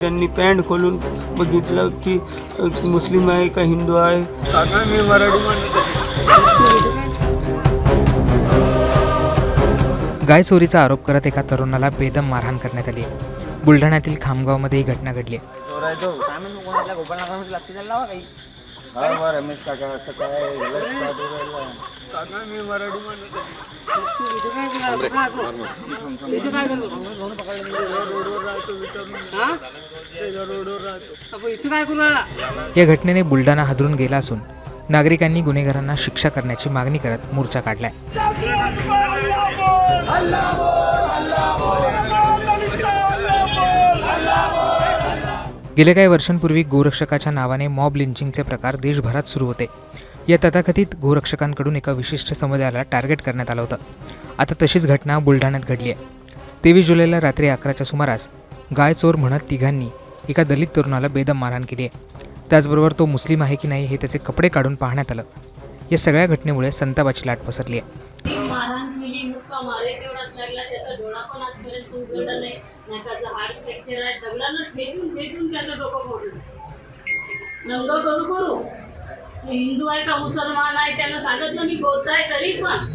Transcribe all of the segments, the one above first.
त्यांनी पॅन्ट खोलून बघितलं की मुस्लिम आहे का हिंदू आहे? मी मराठी गाय चोरीचा आरोप करत एका तरुणाला बेदम मारहाण करण्यात आली. बुलढाण्यातील खामगावमध्ये ही घटना घडली. काका मी मराठी या घटनेने बुलढाणा हादरून गेला असून नागरिकांनी गुन्हेगारांना शिक्षा करण्याची मागणी करत मोर्चा काढलाय. गेल्या काही वर्षांपूर्वी गोरक्षकाच्या नावाने मॉब लिंचिंगचे प्रकार देशभरात सुरू होते. या तथाकथित गोरक्षकांकडून एका विशिष्ट समुदायाला टार्गेट करण्यात आलं होतं. आता तशीच घटना बुलढाण्यात घडली आहे. तेवीस जुलैला रात्री अकराच्या सुमारास गाय चोर म्हणत तिघांनी एका दलित तरुणाला बेदम मारहाण केली आहे. त्याचबरोबर तो मुस्लिम आहे की नाही हे त्याचे कपडे काढून पाहण्यात आलं. या सगळ्या घटनेमुळे संतापाची लाट पसरली आहे. मारहाण केली मुक्का मारे तेवढाच लागला त्याचा डोळा पण आजपर्यंत उघडला नाही. नाकाचा हाड फ्रॅक्चर दगडानं ठेचून ठेचून त्याचं डोकं फोडलं नंग करू करू हिंदू आहे का मुसलमान आहे त्यांना सांगितलं मी बौद्ध आहे तरी पण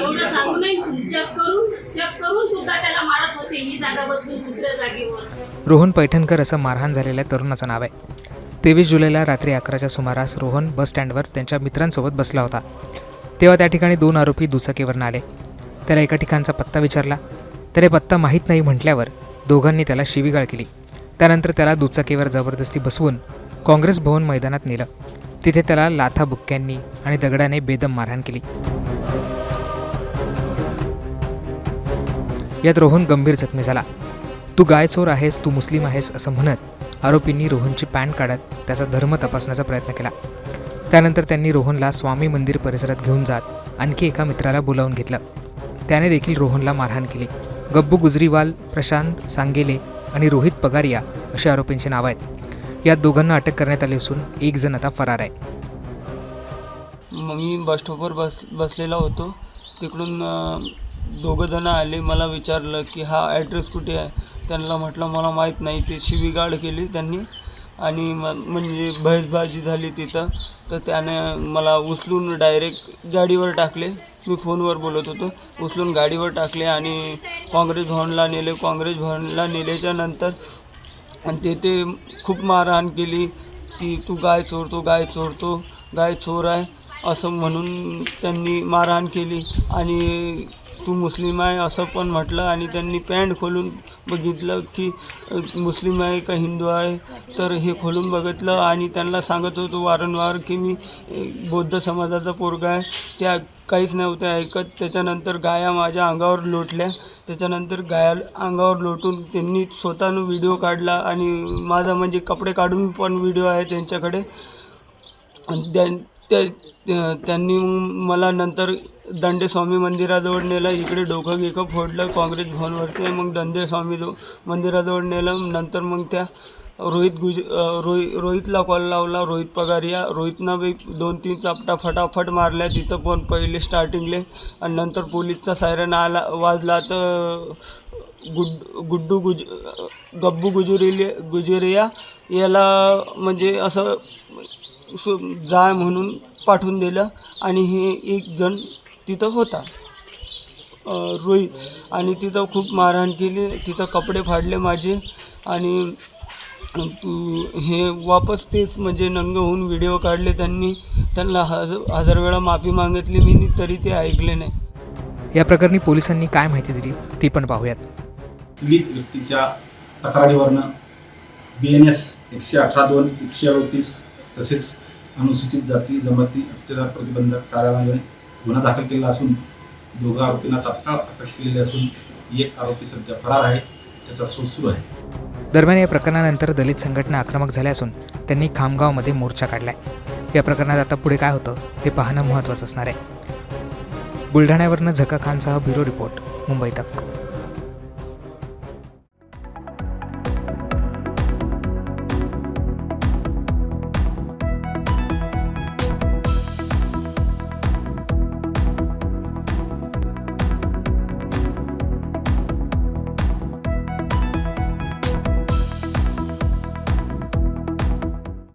एवढं सांगू नाही चक करून चक करून सुद्धा त्याला मारत होते ही जागा बदलून दुसऱ्या जागेवर रोहन पैठणकर असं मारहाण झालेल्या तरुणाचं नाव आहे. तेवीस जुलैला रात्री अकराच्या सुमारास रोहन बस स्टँडवर त्यांच्या मित्रांसोबत बसला होता. तेव्हा त्या ठिकाणी दोन आरोपी दुचाकीवरनं आले. त्याला एका ठिकाणचा पत्ता विचारला. त्याला पत्ता माहीत नाही म्हटल्यावर दोघांनी त्याला शिवीगाळ केली. त्यानंतर त्याला दुचाकीवर जबरदस्ती बसवून काँग्रेस भवन मैदानात नेलं. तिथे त्याला लाथा बुक्क्यांनी आणि दगडाने बेदम मारहाण केली. यात रोहन गंभीर जखमी झाला. तू गायचोर आहेस तू मुस्लिम आहेस असं म्हणत आरोपींनी रोहनची पॅन्ट काढत त्याचा धर्म तपासण्याचा प्रयत्न केला. त्यानंतर त्यांनी रोहनला स्वामी मंदिर परिसरात घेऊन जात आणखी एका मित्राला बोलावून घेतलं. त्याने देखील रोहनला मारहाण केली. गब्बू गुजरीवाल प्रशांत सांगेले आणि रोहित पगारिया असे आरोपींची नावं आहेत. यात दोघांना अटक करण्यात आली असून एक जण आता फरार आहे. मग मी बस स्टॉपवर बस बसलेला होतो. तिकडून दोघंजणं दोघं जण आले. मला विचारलं की हा ॲड्रेस कुठे आहे? त्यांना म्हटलं मला माहीत नाही. ते शिवीगाळ केली त्यांनी. आणि म म्हणजे बहसबाजी झाली तिथं. तर त्याने मला उचलून डायरेक्ट गाडीवर टाकले. मी फोनवर बोलत होतो. उचलून गाडीवर टाकले आणि काँग्रेस भवनला नेले. काँग्रेस भवनला नेल्याच्या नंतर तेथे खूप मारहाण केली की तू गाय चोरतो गाय चोरतो गाय चोर आहे. असं म्हणून त्यांनी मारहाण केली. आणि तू मुस्लिम आहे असं पण म्हटलं आणि त्यांनी पॅन्ट खोलून बघितलं की मुस्लिम आहे का हिंदू आहे? तर हे खोलून बघितलं आणि त्यांना सांगत होतो वारंवार की मी बौद्ध समाजाचा पोरगा आहे. त्या काहीच नव्हत्या ऐकत. त्याच्यानंतर गाया माझ्या अंगावर लोटल्या. त्याच्यानंतर गाया अंगावर लोटून त्यांनी स्वतःनं व्हिडिओ काढला आणि माझा म्हणजे कपडे काढून पण व्हिडिओ आहे त्यांच्याकडे. आणि त्या- त्यांनी मला नंतर दंडेस्वामी मंदिराजवळ नेलं इकडे डोकं गिकं फोडलं काँग्रेस भवनवरती मग दंडेस्वामी जो मंदिराजवळ नेलं नंतर मग त्या रोहित गुज रोहित रोहितला कॉल लावला रोहित पगारिया रोहितनं बी दोन तीन चापटा फटाफट मारल्या तिथं पण पहिले स्टार्टिंगले आणि नंतर पोलीसचा सायरन आला वाजला तर गुड गुड्डू गुज गब्बू गुजुरिले गुजुरिया याला म्हणजे असं सु जाय म्हणून पाठवून दिलं आणि हे एक जण तिथं होता. रोहित. आणि तिथं खूप मारहाण केली तिथं कपडे फाडले माझे आणि तू हे वापस तेच म्हणजे नंग होऊन व्हिडिओ काढले त्यांनी. त्यांना हज हजार वेळा माफी मागितली मी तरी ते ऐकले नाही. या प्रकरणी पोलिसांनी काय माहिती दिली ती पण पाहूयात. पीडित व्यक्तीच्या तक्रारीवरनं बी एन एस एकशे अठरा दोन एकशे अडतीस तसेच अनुसूचित जाती जमाती अत्याचार प्रतिबंधक कार्यालयाने गुन्हा दाखल केलेला असून दोघा आरोपींना तात्काळ अटक केलेली असून एक आरोपी सध्या फरार आहे त्याचा शोध सुरू आहे. दरम्यान या प्रकरणानंतर दलित संघटना आक्रमक झाल्या असून त्यांनी खामगावमध्ये मोर्चा काढलाय. या प्रकरणात आता पुढे काय होतं हे पाहणं महत्त्वाचं असणार आहे. बुलढाण्यावरनं झका खानसह ब्युरो रिपोर्ट मुंबई तक.